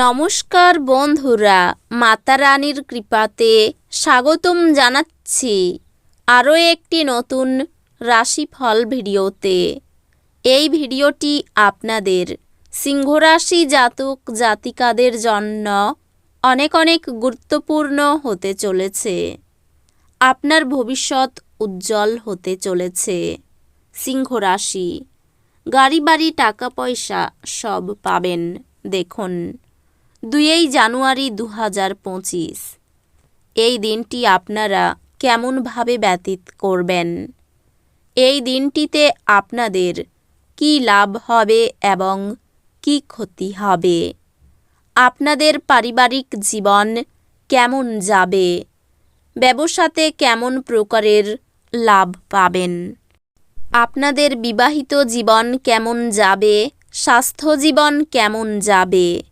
নমস্কার বন্ধুরা মাতা রানীর কৃপাতে স্বাগতম জানাচ্ছি আরও একটি নতুন রাশিফল ভিডিওতে। এই ভিডিওটি আপনাদের সিংহরাশি জাতক জাতিকাদের জন্য অনেক অনেক গুরুত্বপূর্ণ হতে চলেছে। আপনার ভবিষ্যৎ উজ্জ্বল হতে চলেছে। সিংহরাশি গাড়ি বাড়ি টাকা পয়সা সব পাবেন, দেখুন। দুইই জানুয়ারি দু হাজার পঁচিশ। এই দিনটি আপনারা কেমনভাবে ব্যতীত করবেন? এই দিনটিতে আপনাদের কি লাভ হবে এবং কি ক্ষতি হবে? আপনাদের পারিবারিক জীবন কেমন যাবে? ব্যবসাতে কেমন প্রকারের লাভ পাবেন? আপনাদের বিবাহিত জীবন কেমন যাবে? স্বাস্থ্য জীবন কেমন যাবে?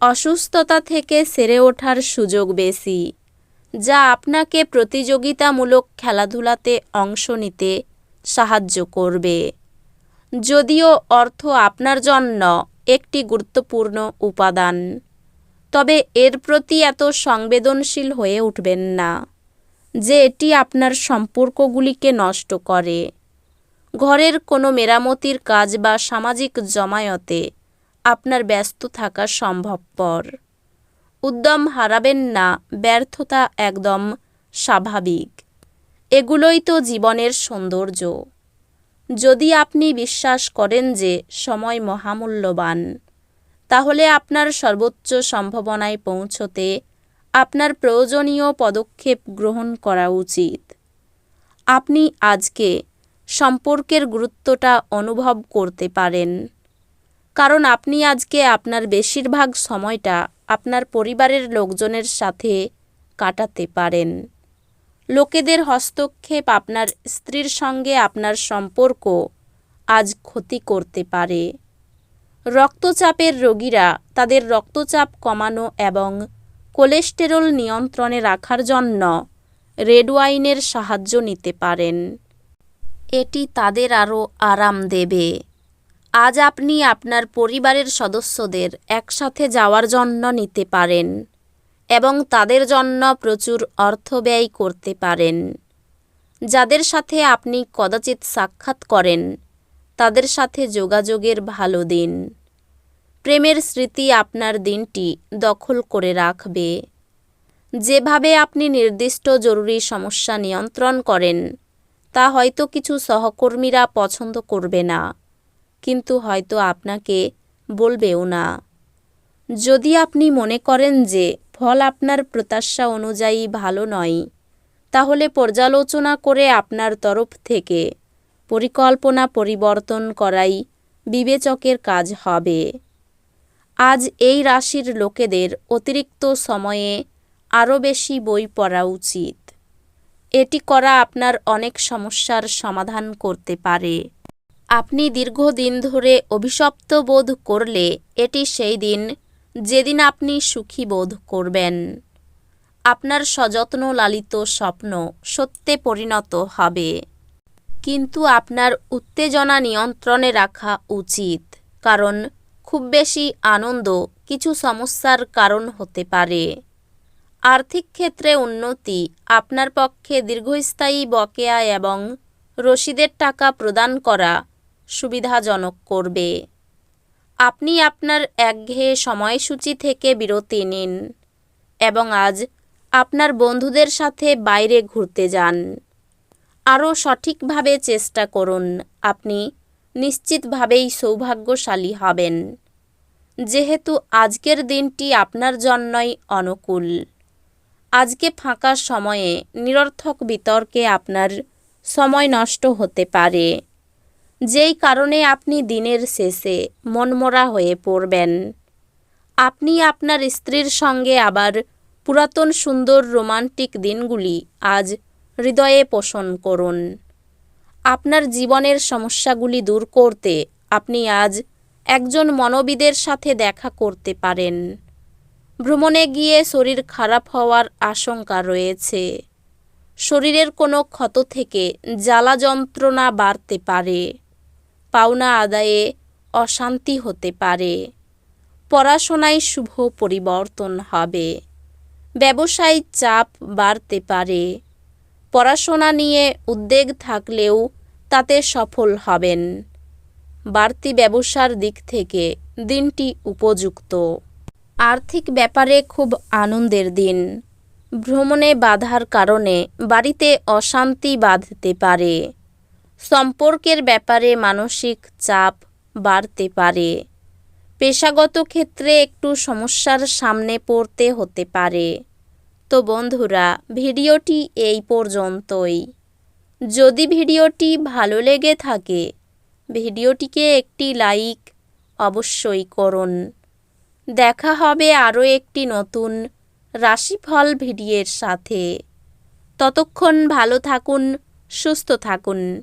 অসুস্থতা থেকে সেরে ওঠার সুযোগ বেশি, যা আপনাকে প্রতিযোগিতামূলক খেলাধুলাতে অংশ নিতে সাহায্য করবে। যদিও অর্থ আপনার জন্য একটি গুরুত্বপূর্ণ উপাদান, তবে এর প্রতি এত সংবেদনশীল হয়ে উঠবেন না, যে এটি আপনার সম্পর্কগুলিকে নষ্ট করে। ঘরের কোনো মেরামতির কাজ বা সামাজিক জমায়েতে আপনার ব্যস্ত থাকা সম্ভবপর। উদ্যম হারাবেন না, ব্যর্থতা একদম স্বাভাবিক। এগুলোই তো জীবনের সৌন্দর্য। যদি আপনি বিশ্বাস করেন যে সময় মহামূল্যবান, তাহলে আপনার সর্বোচ্চ সম্ভাবনায় পৌঁছতে আপনার প্রয়োজনীয় পদক্ষেপ গ্রহণ করা উচিত। আপনি আজকে সম্পর্কের গুরুত্বটা অনুভব করতে পারেন। কারণ আপনি আজকে আপনার বেশিরভাগ সময়টা আপনার পরিবারের লোকজনের সাথে কাটাতে পারেন। লোকেদের হস্তক্ষেপ আপনার স্ত্রীর সঙ্গে আপনার সম্পর্ক আজ ক্ষতি করতে পারে। রক্তচাপের রোগীরা তাদের রক্তচাপ কমানো এবং কোলেস্টেরল নিয়ন্ত্রণে রাখার জন্য রেড ওয়াইনের সাহায্য নিতে পারেন। এটি তাদের আরও আরাম দেবে। আজ আপনি আপনার পরিবারের সদস্যদের একসাথে যাওয়ার জন্য নিতে পারেন এবং তাদের জন্য প্রচুর অর্থ ব্যয় করতে পারেন। যাদের সাথে আপনি কদাচিৎ সাক্ষাৎ করেন, তাদের সাথে যোগাযোগের ভালো দিন। প্রেমের স্মৃতি আপনার দিনটি দখল করে রাখবে। যেভাবে আপনি নির্দিষ্ট জরুরি সমস্যা নিয়ন্ত্রণ করেন, তা হয়তো কিছু সহকর্মীরা পছন্দ করবে না। কিন্তু হয়তো আপনাকে বলবেও না। যদি আপনি মনে করেন যে ফল আপনার প্রত্যাশা অনুযায়ী ভালো নয়, তাহলে পর্যালোচনা করে আপনার তরফ থেকে পরিকল্পনা পরিবর্তন করাই বিবেচকের কাজ হবে। আজ এই রাশির লোকেদের অতিরিক্ত সময়ে আরও বেশি বই পড়া উচিত। এটি করা আপনার অনেক সমস্যার সমাধান করতে পারে। আপনি দীর্ঘদিন ধরে অভিশপ্ত বোধ করলে এটি সেই দিন যেদিন আপনি সুখী বোধ করবেন। আপনার সযত্ন লালিত স্বপ্ন সত্যে পরিণত হবে। কিন্তু আপনার উত্তেজনা নিয়ন্ত্রণে রাখা উচিত, কারণ খুব বেশি আনন্দ কিছু সমস্যার কারণ হতে পারে। আর্থিক ক্ষেত্রে উন্নতি আপনার পক্ষে দীর্ঘস্থায়ী বকেয়া এবং রসিদের টাকা প্রদান করা সুবিধাজনক করবে। আপনি আপনার একঘেয়ে সময়সূচি থেকে বিরতি নিন এবং আজ আপনার বন্ধুদের সাথে বাইরে ঘুরতে যান। আরও সঠিকভাবে চেষ্টা করুন। আপনি নিশ্চিতভাবেই সৌভাগ্যশালী হবেন। যেহেতু আজকের দিনটি আপনার জন্যই অনুকূল। আজকে ফাঁকা সময়ে নিরর্থক বিতর্কে আপনার সময় নষ্ট হতে পারে। যেই কারণে আপনি দিনের শেষে মনমরা হয়ে পড়বেন। আপনি আপনার স্ত্রীর সঙ্গে আবার পুরাতন সুন্দর রোমান্টিক দিনগুলি আজ হৃদয়ে পোষণ করুন। আপনার জীবনের সমস্যাগুলি দূর করতে আপনি আজ একজন মনোবিদের সাথে দেখা করতে পারেন। ভ্রমণে গিয়ে শরীর খারাপ হওয়ার আশঙ্কা রয়েছে। শরীরের কোনো ক্ষত থেকে জ্বালা যন্ত্রণা বাড়তে পারে। পাওনা আদায়ে অশান্তি হতে পারে। পড়াশোনায় শুভ পরিবর্তন হবে। ব্যবসায় চাপ বাড়তে পারে। পড়াশোনা নিয়ে উদ্বেগ থাকলেও তাতে সফল হবেন। বাড়তি ব্যবসার দিক থেকে দিনটি উপযুক্ত। আর্থিক ব্যাপারে খুব আনন্দের দিন। ভ্রমণে বাধার কারণে বাড়িতে অশান্তি বাঁধতে পারে। সম্পর্কের ব্যাপারে মানসিক চাপ বাড়তে পারে। পেশাগত ক্ষেত্রে একটু সমস্যার সামনে পড়তে হতে পারে। তো বন্ধুরা, ভিডিওটি এই পর্যন্তই। যদি ভিডিওটি ভালো লেগে থাকে, ভিডিওটিকে একটি লাইক অবশ্যই করুন। দেখা হবে আরও একটি নতুন রাশিফল ভিডিওর সাথে। ততক্ষণ ভালো থাকুন, সুস্থ থাকুন।